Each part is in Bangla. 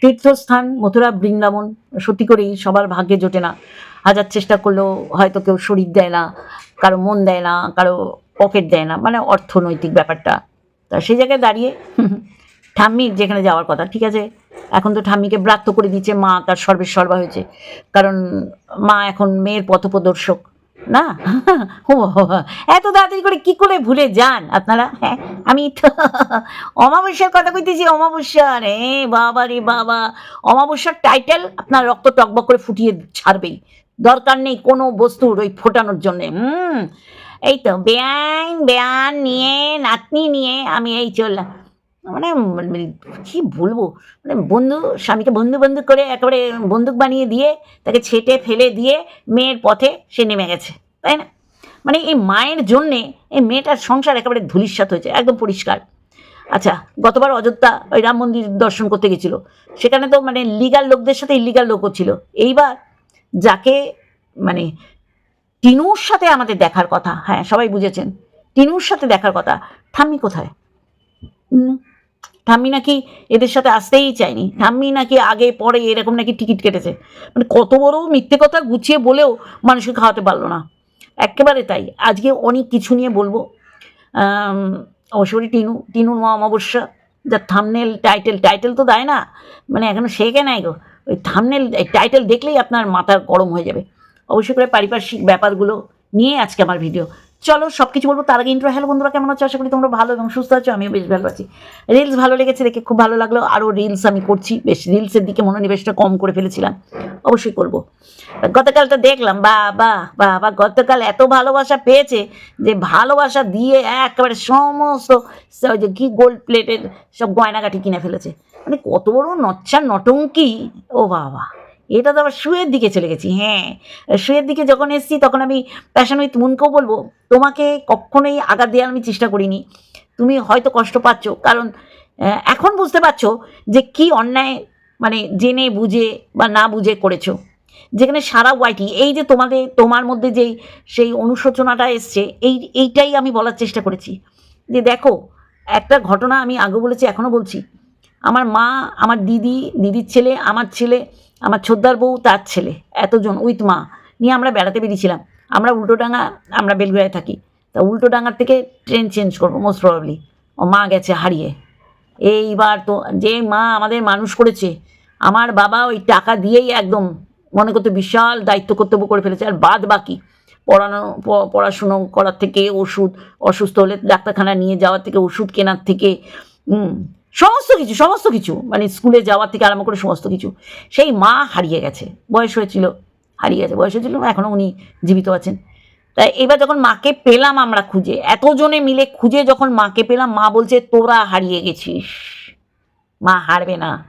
তীর্থস্থান, মথুরা, বৃন্দাবন, সত্যি করেই সবার ভাগ্যে জোটে না। হাজার চেষ্টা করলেও হয়তো কেউ শরীর দেয় না, কারও মন দেয় না, কারও পকেট দেয় না মানে অর্থনৈতিক ব্যাপারটা। তা সেই জায়গায় দাঁড়িয়ে ঠাম্মির যেখানে যাওয়ার কথা, ঠিক আছে? এখন তো ঠাম্মিকে ব্রাত্য করে দিচ্ছে মা, তার সর্বের সর্বা হয়েছে। কারণ মা এখন মেয়ের পথপ্রদর্শক। না? ও, এত তাড়াতাড়ি করে কি করে ভুলে যান আপনারা? হ্যাঁ আমি তো অমাবস্যার কথা কইতেছি, অমাবস্যা। রে বাবা রে বাবা। অমাবস্যার টাইটেল আপনার রক্ত টকবক করে ফুটিয়ে ছাড়বেই। দরকার নেই কোনো বস্তুর ওই ফোটানোর জন্যে। হুম, এই তো বেআইন বেয়ান নিয়ে, নাতনি নিয়ে আমি এই চললাম। মানে মানে কি বলব? মানে বন্ধু, স্বামীকে বন্ধু বন্ধু করে একেবারে বন্দুক বানিয়ে দিয়ে, তাকে ছেটে ফেলে দিয়ে মেয়ের পথে সে নেমে গেছে, তাই না? মানে এই মায়ের জন্যে এই মেয়েটার সংসার একেবারে ধুলিস্বাত হয়েছে, একদম পরিষ্কার। আচ্ছা গতবার অযোধ্যা ওই রাম মন্দির দর্শন করতে গেছিল, সেখানে তো মানে লিগাল লোকদের সাথে ইলিগাল লোকও ছিল। এইবার যাকে মানে টিনুর সাথে আমাদের দেখার কথা হ্যাঁ সবাই বুঝেছেন, টিনুর সাথে দেখার কথা ঠাম্মি কোথায়? ঠাম্মি নাকি এদের সাথে আসতেই চায়নি। ঠাম্মি নাকি আগে পরে এরকম নাকি টিকিট কেটেছে। মানে কত বড় মিথ্যে কথা গুছিয়ে বলেও মানুষকে খাওয়াতে পারল না। একেবারে তাই। আজকে অনেক কিছু নিয়ে বলব। অবশ্যই টিনু, টিনুর মা অমাবস্যা। যার থামনেল টাইটেল টাইটেল তো দেয় না। মানে এখনও শেখে নাই গো। ওই থামনেল টাইটেল দেখলেই আপনার মাথার গরম হয়ে যাবে। অবশ্যই করে পারিপার্শ্বিক ব্যাপারগুলো নিয়ে আজকে আমার ভিডিও চলো সব কিছু বলব। তার আগে ইন্ট্রো হ্যালো বন্ধুরা, কেমন আছো? আশা করি তোমরা ভালো এবং সুস্থ আছো। আমিও বেশ ভালো আছি। রিলস ভালো লেগেছে দেখে খুব ভালো লাগল। আরও রিলস আমি করছি। বেশ রিলসের দিকে মনোনিবেশটা কম করে ফেলেছিলাম। অবশ্যই করব। গতকালটা দেখলাম বা বা বা বা গতকাল এত ভালোবাসা পেয়েছে যে ভালোবাসা দিয়ে একেবারে সমস্ত যে কি গোল্ড প্লেটের সব গয়নাগাটি কিনে ফেলেছে। মানে কত বড় নচ্ছার নটঙ্কি। ও বাবা। এটা তো আবার শুয়ের দিকে চলে গেছি হ্যাঁ। শুয়ের দিকে যখন এসেছি, তখন আমি প্যাশন উইথ মুনকেও বলব, তোমাকে কখনোই আঘাত দেওয়ার আমি চেষ্টা করিনি। তুমি হয়তো কষ্ট পাচ্ছ, কারণ এখন বুঝতে পারছ যে কি অন্যায় মানে জেনে, বুঝে বা না বুঝে করেছ। যেখানে সারা ওয়াইটি এই যে তোমাদের তোমার মধ্যে যেই, সেই অনুশোচনাটা এসছে, এই, এইটাই আমি বলার চেষ্টা করেছি। যে দেখো, একটা ঘটনা আমি আগে বলেছি এখনও বলছি। আমার মা, আমার দিদি, দিদির ছেলে, আমার ছেলে আমার ছোদ্দার বউ, তার ছেলে, এতজন উইথ মা, নিয়ে আমরা বেড়াতে বেরিয়েছিলাম। আমরা উল্টোডাঙ্গা আমরা বেলগুড়ায় থাকি। তা উল্টোডাঙ্গার থেকে ট্রেন চেঞ্জ করব মোস্ট প্রবাবলি ও মা গেছে হারিয়ে। এইবার তো, যে মা আমাদের মানুষ করেছে, আমার বাবা ওই টাকা দিয়েই একদম মনে করতে বিশাল দায়িত্ব কর্তব্য করে ফেলেছে। আর বাদ বাকি, পড়ানো পড়াশুনো করার থেকে ওষুধ, অসুস্থ হলে ডাক্তারখানা নিয়ে যাওয়ার থেকে, ওষুধ কেনার থেকে সমস্ত কিছু সমস্ত কিছু। মানে স্কুলে যাওয়ার থেকে আরম্ভ করে সমস্ত কিছু। সেই মা হারিয়ে গেছে। বয়স হয়েছিল হারিয়ে গেছে। বয়স হয়েছিল এখনও উনি জীবিত আছেন। তাই এবার যখন মাকে পেলাম আমরা খুঁজে এতজনে মিলে খুঁজে যখন মাকে পেলাম মা বলছে তোরা হারিয়ে গেছিস। মা হারবে না।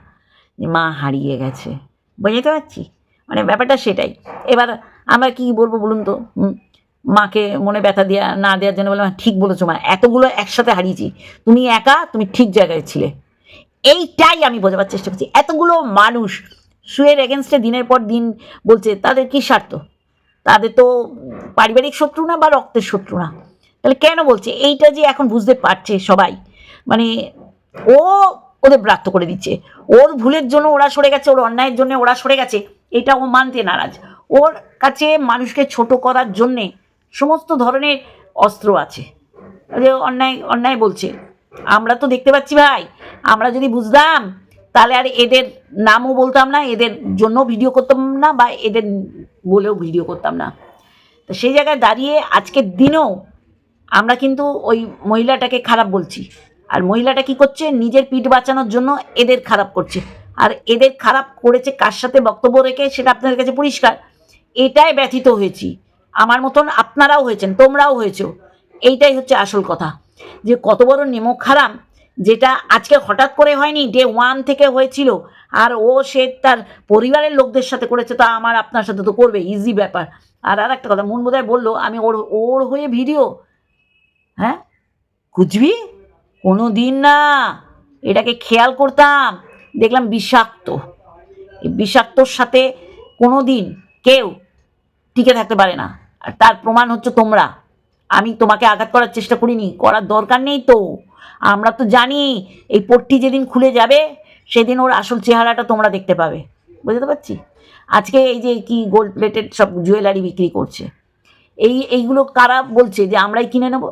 মা হারিয়ে গেছে। বুঝতে পারছি? মানে ব্যাপারটা সেটাই। এবার আমরা কি বলব বলুন তো? হুম, মাকে মনে ব্যথা দেওয়া না দেওয়ার জন্য বললাম, ঠিক বলেছ মা, এতগুলো একসাথে হারিয়েছি। তুমি একা, তুমি ঠিক জায়গায় ছিলে। এইটাই আমি বোঝাবার চেষ্টা করছি। এতগুলো মানুষ শুয়ের এগেনস্টে দিনের পর দিন বলছে, তাদের কি স্বার্থ? তাদের তো পারিবারিক শত্রু না বা রক্তের শত্রু না? তাহলে কেন বলছে? এইটা যে এখন বুঝতে পারছে সবাই। মানে ও ওদের ব্রাত্য করে দিচ্ছে। ওর ভুলের জন্য ওরা সরে গেছে, ওর অন্যায়ের জন্য ওরা সরে গেছে, এটা ও মানতে নারাজ। ওর কাছে মানুষকে ছোট করার জন্যে সমস্ত ধরনের অস্ত্র আছে। অন্যায় অন্যায় বলছে। আমরা তো দেখতে পাচ্ছি ভাই, আমরা যদি বুঝতাম, তাহলে আর এদের নামও বলতাম না, এদের জন্য ভিডিও করতাম না বা এদের বলেও ভিডিও করতাম না। তো সেই জায়গায় দাঁড়িয়ে আজকের দিনেও আমরা কিন্তু ওই মহিলাটাকে খারাপ বলছি। আর মহিলাটা কি করছে? নিজের পিঠ বাঁচানোর জন্য এদের খারাপ করছে। আর এদের খারাপ করেছে কার সাথে বক্তব্য রেখে সেটা আপনাদের কাছে পরিষ্কার। এটাই ব্যথিত হয়েছি। আমার মতন আপনারাও হয়েছেন, তোমরাও হয়েছো। এইটাই হচ্ছে আসল কথা। যে কত বড় নেমক হারাম যেটা আজকে হঠাৎ করে হয়নি ডে ওয়ান থেকে হয়েছিল, আর ও সে তার পরিবারের লোকদের সাথে করেছে, তা আমার আপনার সাথে তো করবে ইজি ব্যাপার। আর আর একটা কথা মন বোধহয় বলল, আমি ওর ওর হয়ে ভিডিও হ্যাঁ? খুঁজবি কোনো দিন না, এটাকে খেয়াল করতাম, দেখলাম বিষাক্ত। বিষাক্তর সাথে কোনো দিন কেউ টিকে থাকতে পারে না। আর তার প্রমাণ হচ্ছে তোমরা। আমি তোমাকে আঘাত করার চেষ্টা করিনি, করার দরকার নেই তো। আমরা তো জানি এই পট্টি যেদিন খুলে যাবে, সেদিন ওর আসল চেহারাটা তোমরা দেখতে পাবে। বুঝতে পারছি? আজকে এই যে কি গোল্ড প্লেটেড সব জুয়েলারি বিক্রি করছে। এই, এইগুলো কারা বলছে যে আমরাই কিনে নেব?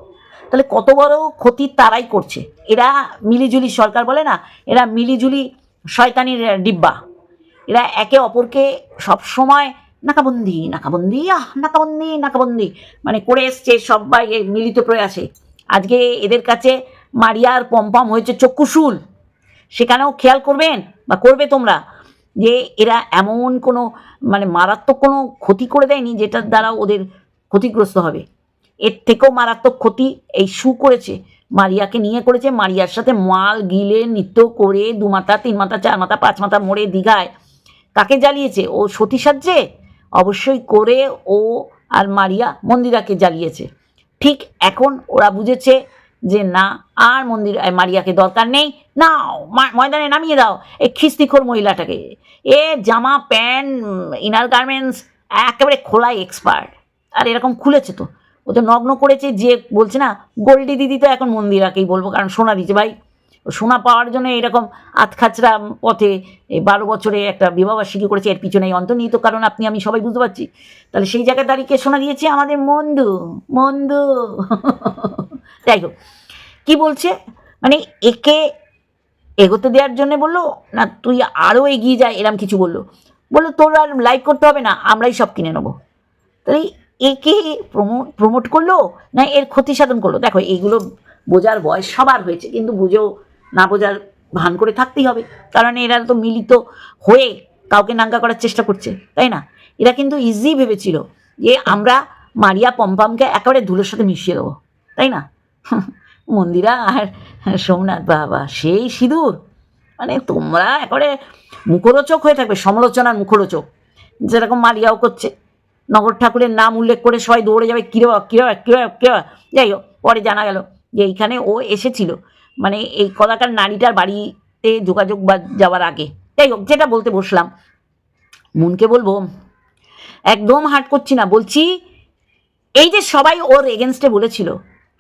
তাহলে কত বড় ক্ষতি তারাই করছে। এরা মিলিজুলি সরকার বলে না, এরা মিলিজুলি শয়তানির ডিব্বা। এরা একে অপরকে সবসময় নাকাবন্দি নাকাবন্দি, আহ, নাকাবন্দি নাকাবন্দি। মানে করে এসছে সবাই মিলিত প্রয়াসে। আজকে এদের কাছে মারিয়ার পম্পম হয়েছে চক্ষুশুল। সেখানেও খেয়াল করবেন বা করবে তোমরা যে এরা এমন কোনো মানে মারাত্মক কোনো ক্ষতি করে দেয়নি যেটার দ্বারা ওদের ক্ষতিগ্রস্ত হবে। এর থেকেও মারাত্মক ক্ষতি এই শু করেছে, মারিয়াকে নিয়ে করেছে। মারিয়ার সাথে মাল, গিলে, নৃত্য করে দু মাথা তিন মাথা চার মাথা পাঁচ মাথা মোড়ে, দীঘায় কাকে জ্বালিয়েছে? ও সতী সাজ্জে অবশ্যই করে ও আর মারিয়া মন্দিরাকে জ্বালিয়েছে। ঠিক এখন ওরা বুঝেছে যে না, আর মন্দির মারিয়াকে দরকার নেই। নাও ময়দানে নামিয়ে দাও এই খিস্তিখোর মহিলাটাকে। এ জামা, প্যান্ট ইনার গার্মেন্টস একেবারে খোলাই এক্সপার্ট আর এরকম খুলেছে তো। ও তো নগ্ন করেছে যে বলছে না, গোল্ডি দিদি তো এখন মন্দিরাকেই বলব, কারণ সোনা দিচ্ছে ভাই সোনা পাওয়ার জন্য এরকম আতখাচরা পথে বারো বছরে একটা বিবাহবার্ষিকী করেছে, এর পিছনে অন্তর্নিহিত কারণ আপনি, আমি সবাই বুঝতে পারছি। তাহলে সেই জায়গায় দাঁড়িয়ে সোনা দিয়েছে আমাদের মন্দু মন্দু। যাই হোক, কী বলছে? মানে একে এগোতে দেওয়ার জন্য বলল, না, তুই আরও এগিয়ে যায় এরম কিছু বলল। বলল, তোর আর লাইক করতে হবে না, আমরাই সব কিনে নেব। তাহলে একে প্রমোট প্রমোট করল না এর ক্ষতি সাধন করল? দেখো, এগুলো বোঝার বয়স সবার হয়েছে, কিন্তু বুঝেও না বোঝার ভান করে থাকতেই হবে। কারণ এরা তো মিলিত হয়ে কাউকে নাঙ্গা করার চেষ্টা করছে, তাই না? এরা কিন্তু ইজি ভেবেছিল যে আমরা মারিয়া পম্পামকে একেবারে ধুলোর সাথে মিশিয়ে দেবো, তাই না? মন্দিরা আর সোমনাথ বাবা, সেই সিঁদুর। মানে তোমরা একেবারে মুখরোচক হয়ে থাকবে, সমালোচনার মুখরোচক। যেরকম মারিয়াও করছে। নগর ঠাকুরের নাম উল্লেখ করে সবাই দৌড়ে যাবে, কিরে বাবা কিরে বাবা কিরে বাবা কিরে। যাই হোক, পরে জানা গেল যে এইখানে ও এসেছিল। মানে এই কলাকার নারীটার বাড়িতে যোগাযোগ বা যাওয়ার আগে। যাই হোক, যেটা বলতে বসলাম, মনকে বলব একদম হার্ট করছি না, বলছি এই যে সবাই ওর এগেনস্টে বলেছিল,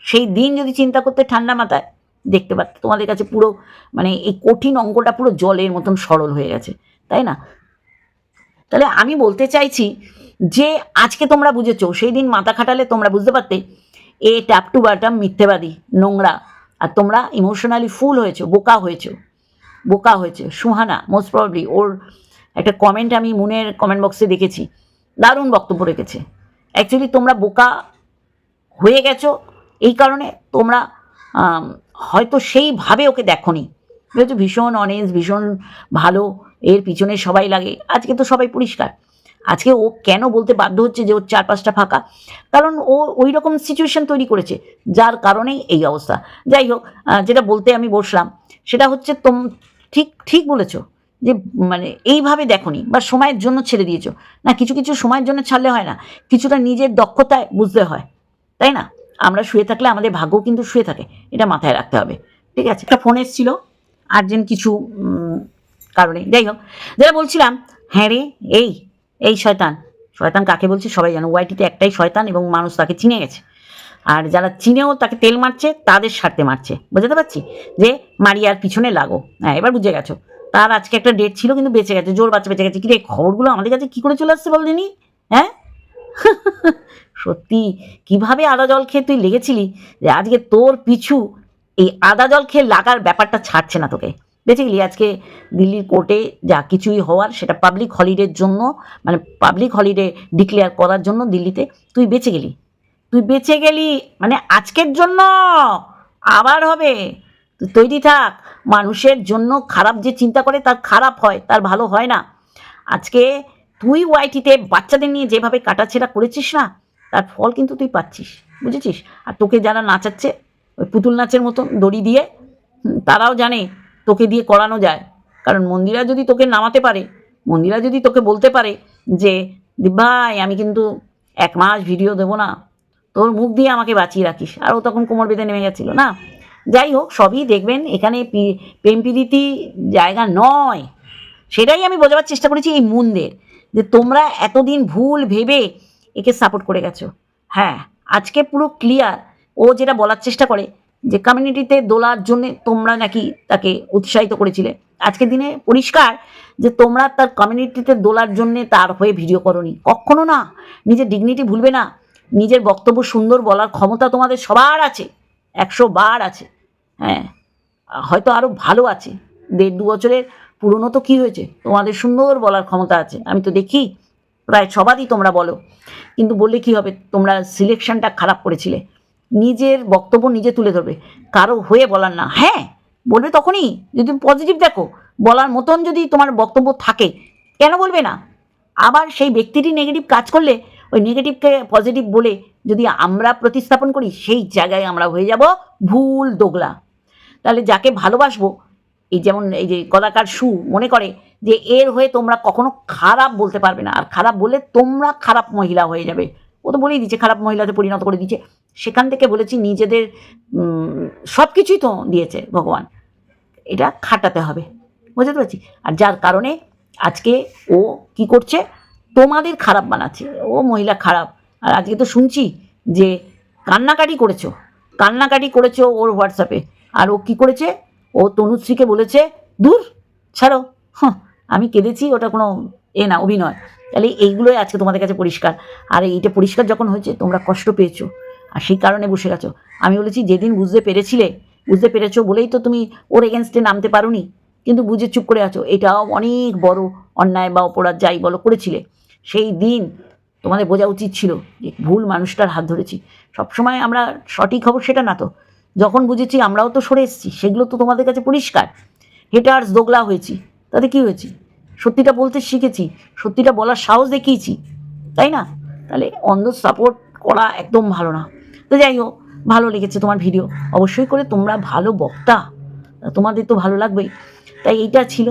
সেই দিন যদি চিন্তা করতে ঠান্ডা মাথায়, দেখতে পারতে তোমাদের কাছে পুরো মানে এই কঠিন অঙ্কটা পুরো জলের মতন সরল হয়ে গেছে, তাই না? তাহলে আমি বলতে চাইছি যে আজকে তোমরা বুঝেছ, সেই দিন মাথা খাটালে তোমরা বুঝতে পারতে, এ ট্যাপ টু বাটাম মিথ্যেবাদী, নোংরা আর তোমরা ইমোশনালি ফুল হয়েছো, বোকা হয়েছো, বোকা হয়েছে। সুহানা মোস্ট প্রবলি ওর একটা কমেন্ট আমি মুনের কমেন্ট বক্সে দেখেছি। দারুণ বক্তব্য রেখেছে। অ্যাকচুয়ালি তোমরা বোকা হয়ে গেছো, এই কারণে তোমরা হয়তো সেইভাবে ওকে দেখোনি। বুঝেছ ভীষণ অনেস্ট ভীষণ ভালো, এর পিছনে সবাই লাগে। আজকে তো সবাই পরিষ্কার। আজকে ও কেন বলতে বাধ্য হচ্ছে যে ওর চার পাঁচটা ফাঁকা? কারণ ও ওই রকম সিচুয়েশন তৈরি করেছে, যার কারণেই এই অবস্থা। যাই হোক যেটা বলতে আমি বসলাম, সেটা হচ্ছে তোম, ঠিক ঠিক বলেছ যে মানে এইভাবে দেখনি, বা সময়ের জন্য ছেড়ে দিয়েছ। না, কিছু কিছু সময়ের জন্য ছাড়লে হয় না, কিছুটা নিজের দক্ষতায় বুঝতে হয়, তাই না? আমরা শুয়ে থাকলে আমাদের ভাগ্য কিন্তু শুয়ে থাকে, এটা মাথায় রাখতে হবে, ঠিক আছে? একটা ফোন এসেছিল আর্জেন্ট কিছু কারণে, যাই হোক, যেটা বলছিলাম হ্যাঁ রে, এই এই শয়তান। শয়তান কাকে বলছে? সবাই জানো, ওয়াইটিতে একটাই শয়তান এবং মানুষ তাকে চিনে গেছে। আর যারা চিনেও তাকে তেল মারছে, তাদের স্বার্থে মারছে। বুঝতে পারছি? যে মারিয়ার পিছনে লাগো। হ্যাঁ এবার বুঝে গেছো। তার আজকে একটা ডেট ছিল কিন্তু বেঁচে গেছে, জোর বাচ্চা বেঁচে গেছে। কিন্তু এই খবরগুলো আমাদের কাছে কী করে চলে আসছে বল দিনি? হ্যাঁ? সত্যি, কীভাবে আদা জল খেয়ে তুই লেগেছিলি? যে আজকে তোর পিছু এই আদা জল খেয়ে লাগার ব্যাপারটা ছাড়ছে না তোকে। গেলি আজকে দিল্লির কোর্টে যা কিছুই হওয়ার সেটা পাবলিক হলিডের জন্য মানে পাবলিক হলিডে ডিক্লেয়ার করার জন্য দিল্লিতে। তুই বেঁচে গেলি। তুই বেঁচে গেলি মানে আজকের জন্য! আবার হবে। তুই তৈরি থাক। মানুষের জন্য খারাপ যে চিন্তা করে, তার খারাপ হয়, তার ভালো হয় না। আজকে তুই ওয়াইটিতে বাচ্চাদের নিয়ে যেভাবে কাটাছেড়া করেছিস না, তার ফল কিন্তু তুই পাচ্ছিস। বুঝেছিস? আর তোকে যারা নাচাচ্ছে, ওই পুতুল নাচের মতন দড়ি দিয়ে তারাও জানে তোকে দিয়ে করানো যায়। কারণ মন্দিরা যদি তোকে নামাতে পারে, মন্দিরা যদি তোকে বলতে পারে যে ভাই আমি কিন্তু এক মাস ভিডিও দেবো না। তোর মুখ দিয়ে আমাকে বাঁচিয়ে রাখিস। আর ও তখন কোমর বেঁধে নেমে গেছিল না? যাই হোক, সবই দেখবেন, এখানে প্রেম জায়গা নয়। সেটাই আমি বোঝাবার চেষ্টা করেছি এই মুনদের, যে তোমরা এতদিন ভুল ভেবে একে সাপোর্ট করে গেছো। হ্যাঁ আজকে পুরো ক্লিয়ার ও যেটা বলার চেষ্টা করে যে কমিউনিটিতে দোলার জন্য তোমরা নাকি তাকে উৎসাহিত করেছিলে। আজকের দিনে পরিষ্কার যে তোমরা তার কমিউনিটিতে দোলার জন্য তার হয়ে ভিডিও করনি। কখনো না, নিজের ডিগনিটি ভুলবে না, নিজের বক্তব্য সুন্দর বলার ক্ষমতা তোমাদের সবার আছে, একশো বার আছে। হ্যাঁ হয়তো আরও ভালো আছে। দেড় দু বছরের পুরনো তো কী হয়েছে? তোমাদের সুন্দর বলার ক্ষমতা আছে। আমি তো দেখি, প্রায় সবারই তোমরা বলো। কিন্তু বললে কি হবে? তোমরা সিলেকশনটা খারাপ করেছিলে। নিজের বক্তব্য নিজে তুলে ধরবে। কারও হয়ে বলার না। হ্যাঁ বলবে তখনই। যদি তুমি পজিটিভ দেখো, বলার মতন যদি তোমার বক্তব্য থাকে, কেন বলবে না? আবার সেই ব্যক্তিটি নেগেটিভ কাজ করলে, ওই নেগেটিভকে পজিটিভ বলে যদি আমরা প্রতিস্থাপন করি, সেই জায়গায় আমরা হয়ে যাব ভুল দোগলা। তাহলে যাকে ভালোবাসবো, এই যেমন এই যে কদাকার সু মনে করে যে, এর হয়ে তোমরা কখনো খারাপ বলতে পারবে না। আর খারাপ বললে তোমরা খারাপ মহিলা হয়ে যাবে। ও তো বলেই দিচ্ছে, খারাপ মহিলাতে পরিণত করে দিচ্ছে। সেখান থেকে বলেছি নিজেদের সব কিছুই তো দিয়েছে ভগবান। এটা খাটাতে হবে, বুঝতে পারছি? আর যার কারণে আজকে ও কি করছে? তোমাদের খারাপ বানাচ্ছে। ও মহিলা খারাপ। আর আজকে তো শুনছি যে কান্নাকাটি করেছ। কান্নাকাটি করেছ ওর হোয়াটসঅ্যাপে। আর ও কি করেছে? ও তনুশ্রীকে বলেছে, দূর, ছাড়ো। হ্যাঁ আমি কেঁদেছি, ওটা কোনো এ না, অভিনয়। তাহলে এইগুলোই আজকে তোমাদের কাছে পরিষ্কার। আর এইটা পরিষ্কার যখন হয়েছে, তোমরা কষ্ট পেয়েছ। আর সেই কারণে বসে গেছো। আমি বলেছি, যেদিন বুঝতে পেরেছিলে, বুঝতে পেরেছ বলেই তো তুমি ওর এগেনস্টে নামতে পারোনি। কিন্তু বুঝে চুপ করে আছো। এটাও অনেক বড় অন্যায় বা অপরাধ, যাই বলো, করেছিলে। সেই দিন তোমাদের বোঝা উচিত ছিল যে ভুল মানুষটার হাত ধরেছি। সবসময় আমরা সঠিক খবর সেটা না তো। যখন বুঝেছি আমরাও তো সরে এসেছি, সেগুলো তো তোমাদের কাছে পরিষ্কার। হেটার্স দোগলা হয়েছি। তাতে কি হয়েছে? সত্যিটা বলতে শিখেছি, সত্যিটা বলার সাহস দেখিয়েছি। তাই না? তাহলে অন্ধ সাপোর্ট করা একদম ভালো না। তো যাই হোক, ভালো লেগেছে তোমার ভিডিও অবশ্যই করে তোমরা ভালো বক্তা। তোমাদের তো ভালো লাগবেই। তাই এইটা ছিল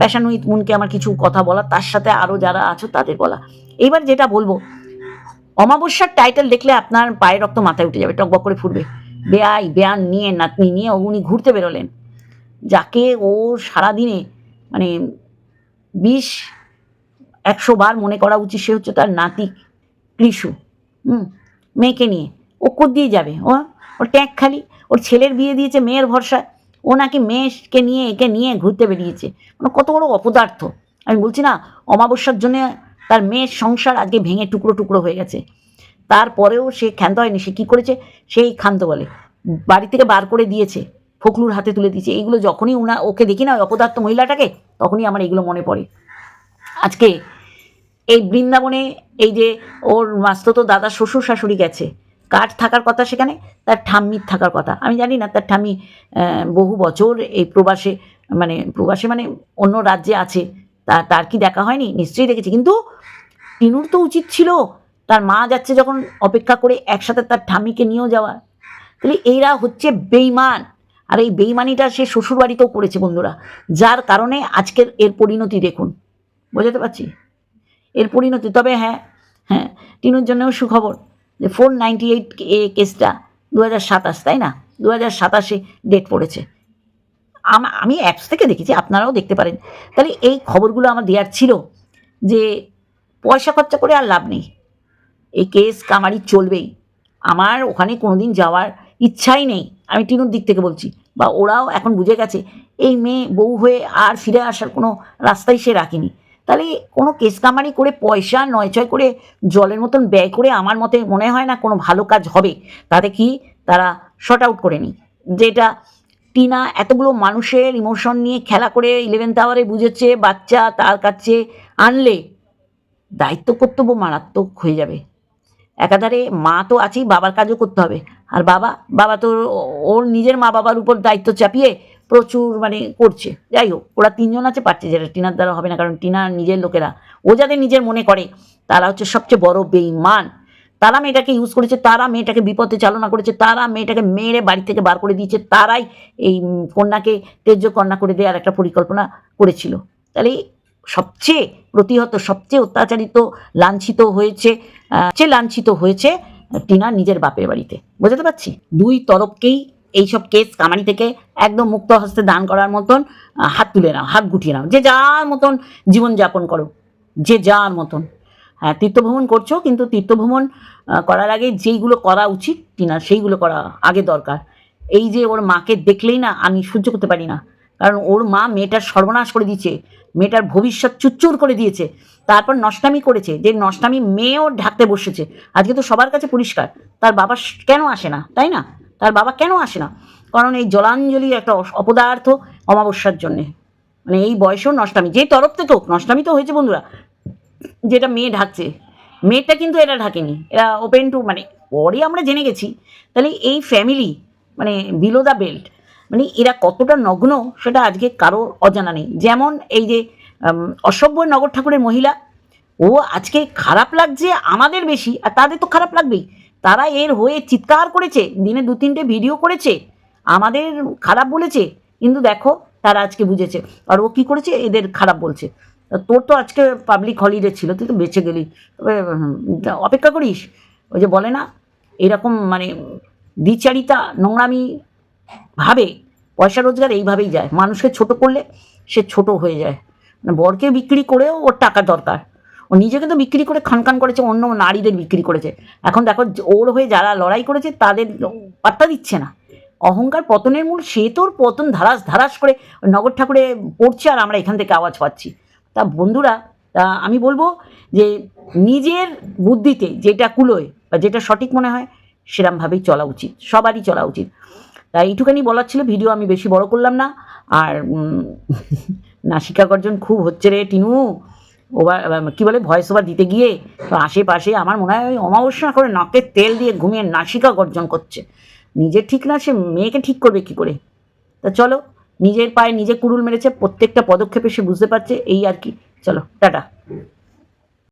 প্যাশন উইথ মুনকে আমার কিছু কথা বলা, তার সাথে আরও যারা আছো তাদের বলা। এইবার যেটা বলব, অমাবস্যার টাইটেল দেখলে আপনার পায়ের রক্ত মাথায় উঠে যাবে, টকবক করে ফুটবে। বেয়াই বেয়ান নিয়ে, নাতনি নিয়ে উনি ঘুরতে বেরোলেন। যাকে ও সারাদিনে মানে বিশ, একশো বার মনে করা উচিত, সে হচ্ছে তার নাতি কৃষু, হুম, মেয়েকে নিয়ে। ও দিয়ে যাবে। ও, ওর ট্যাঙ্ক খালি, ওর ছেলের বিয়ে দিয়েছে, মেয়ের ভরসা। ও নাকি মেয়েকে নিয়ে, একে নিয়ে ঘুরতে বেরিয়েছে। মানে কত বড় অপদার্থ। আমি বলছি না, অমাবস্যার জন্য তার মেয়ের সংসার আজকে ভেঙে টুকরো টুকরো হয়ে গেছে। তারপরেও সে ক্ষান্ত হয়নি। সে কী করেছে? সেই ক্ষান্ত বলে। বাড়ি থেকে বার করে দিয়েছে। ফকলুর হাতে তুলে দিয়েছে। এইগুলো যখনই উনা, ওকে দেখি না ওই অপদার্থ মহিলাটাকে, তখনই আমার এগুলো মনে পড়ে। আজকে এই বৃন্দাবনে এই যে ওর মাস্ততো দাদা শ্বশুর শাশুড়ি গেছে। কার থাকার কথা সেখানে? তার ঠাম্মির থাকার কথা। আমি জানি না, তার ঠাম্মি বহু বছর এই প্রবাসে মানে প্রবাসে মানে অন্য রাজ্যে আছে। তা, তার কি দেখা হয়নি? নিশ্চয়ই দেখেছি। কিন্তু টিনুর তো উচিত ছিল, তার মা যাচ্ছে যখন অপেক্ষা করে একসাথে তার ঠাম্মিকে নিয়েও যাওয়া তাহলে এইরা হচ্ছে বেইমান আর এই বেইমানিটা সে শ্বশুরবাড়িতেও করেছে বন্ধুরা। যার কারণে আজকের এর পরিণতি দেখুন। বোঝাতে পারছি? এর পরিণতি, তবে হ্যাঁ হ্যাঁ টিনুর জন্যও সুখবর। যে ফোর নাইনটি এইট এ কেসটা দু হাজার সাতাশ, তাই না? দু হাজার সাতাশে ডেট পড়েছে। আম- অ্যাপস থেকে দেখেছি, আপনারাও দেখতে পারেন। তাহলে এই খবরগুলো আমার দেওয়ার ছিল যে পয়সা খরচা করে আর লাভ নেই। এই কেস কামারি চলবেই। আমার ওখানে কোনো দিন যাওয়ার ইচ্ছাই নেই। আমি টিনুর দিক থেকে বলছি, বা ওরাও এখন বুঝে গেছে, এই মেয়ে বউ হয়ে আর ফিরে আসার কোনো রাস্তাই সে রাখেনি। তাহলে কোনো কেস কামারি করে পয়সা নয় ছয় করে জলের মতন ব্যয় করে আমার মতে মনে হয় না কোনো ভালো কাজ হবে। তাতে কি? তারা শর্ট আউট করে নি যেটা টিনা এতগুলো মানুষের ইমোশন নিয়ে খেলা করে ইলেভেন্থ আওয়ারে বুঝেছে, বাচ্চা তার কাছে আনলে দায়িত্ব কর্তব্য মারাত্মক হয়ে যাবে। একাধারে মা তো আছেই, বাবার কাজও করতে হবে। আর বাবা বাবা তো ওর নিজের মা বাবার উপর দায়িত্ব চাপিয়ে প্রচুর মানে করছে। যাই হোক, ওরা তিনজন আছে, পারছে যেটা টিনার দ্বারা হবে না, কারণ টিনার নিজের লোকেরা। ও যাদের নিজের মনে করে, তারা হচ্ছে সবচেয়ে বড় বেইমান তারা মেয়েটাকে ইউজ করেছে, তারা মেয়েটাকে বিপদে চালনা করেছে, তারা মেয়েটাকে মেরে বাড়ি থেকে বার করে দিয়েছে, তারাই এই কন্যাকে তেজ্য কন্যা করে দেওয়ার একটা পরিকল্পনা করেছিল। তাহলে সবচেয়ে প্রতিহত, সবচেয়ে অত্যাচারিত, লাঞ্ছিত হয়েছে সবচেয়ে লাঞ্ছিত হয়েছে টিনা নিজের বাপের বাড়িতে। বুঝতে পারছি? দুই তরফকেই এইসব কেস কামারি থেকে একদম মুক্ত হস্তে দান করার মতন হাত তুলে নাও, হাত গুটিয়ে নাও। যে যার মতন জীবনযাপন করো, যে যার মতন। হ্যাঁ তীর্থভ্রমণ করছ, কিন্তু তীর্থভ্রমণ করার আগে যেইগুলো করা উচিত টিনা সেইগুলো করা আগে দরকার। এই যে ওর মাকে দেখলেই না আমি সহ্য করতে পারি না, কারণ ওর মা মেয়েটার সর্বনাশ করে দিয়েছে, মেয়েটার ভবিষ্যৎ চুচ্চুর করে দিয়েছে, তারপর নষ্টামি করেছে, যে নষ্টামি মেয়েও ঢাকতে বসেছে। আজকে তো সবার কাছে পরিষ্কার, তার বাবা কেন আসে না, তাই না? তার বাবা কেন আসে না? কারণ এই জলাঞ্জলি একটা অপদার্থ অমাবস্যার জন্যে। মানে এই বয়সেও নষ্টামি, যে তরফ থেকে হোক, নষ্টামি তো হয়েছে বন্ধুরা। যেটা মেয়ে ঢাকছে, মেয়েটা কিন্তু এটা ঢাকেনি। এরা ওপেন টু মানে পরে আমরা জেনে গেছি, তাহলে এই ফ্যামিলি মানে বিলো দ্য বেল্ট মানে এরা কতটা নগ্ন সেটা আজকে কারও অজানা নেই। যেমন এই যে অসভ্য নগর ঠাকুরের মহিলা, ও আজকে খারাপ লাগছে আমাদের বেশি, আর তাদের তো খারাপ লাগবেই। তারা এর হয়ে চিৎকার করেছে, দিনে দু তিনটে ভিডিও করেছে, আমাদের খারাপ বলেছে, কিন্তু দেখো তারা আজকে বুঝেছে। আর ও কি করেছে? এদের খারাপ বলছে। তোর তো আজকে পাবলিক হলিডে ছিল, তুই তো বেঁচে গেলি। তবে অপেক্ষা করিস। ওই যে বলে না, এরকম মানে দ্বিচারিতা নোংরামি ভাবে পয়সা রোজগার এইভাবেই যায়। মানুষকে ছোট করলে সে ছোট হয়ে যায়। মানে বরকে বিক্রি করেও ওর টাকা দরকার। ও নিজেকে তো বিক্রি করে খানখান করেছে, অন্য নারীদের বিক্রি করেছে। এখন দেখো, ওর হয়ে যারা লড়াই করেছে, তাদের পাত্তা দিচ্ছে না। অহংকার পতনের মূল, সে তোর পতন ধারাস ধারাস করে নগর ঠাকুরে পড়ছে আর আমরা এখান থেকে আওয়াজ পাচ্ছি। তা বন্ধুরা, তা আমি বলব যে নিজের বুদ্ধিতে যেটা কুলোয় বা যেটা সঠিক মনে হয়, সেরমভাবেই চলা উচিত। সবারই চলা উচিত। তাই এইটুখানি বলার ছিল, ভিডিও আমি বেশি বড় করলাম না। আর নাসিকা গর্জন খুব হচ্ছে রে, টিনু। ওবার কী বলে ভয়েস ওভার দিতে গিয়ে আশেপাশে আমার মনে হয় ওই অমাবস্যা করে নাকের তেল দিয়ে ঘুমিয়ে নাসিকা গর্জন করছে। নিজে ঠিক না, সে মেয়েকে ঠিক করবে কী করে? তা চলো, নিজের পায়ে নিজে কুড়ুল মেরেছে, প্রত্যেকটা পদক্ষেপে সে বুঝতে পারছে, এই আর কি। চলো, টাটা।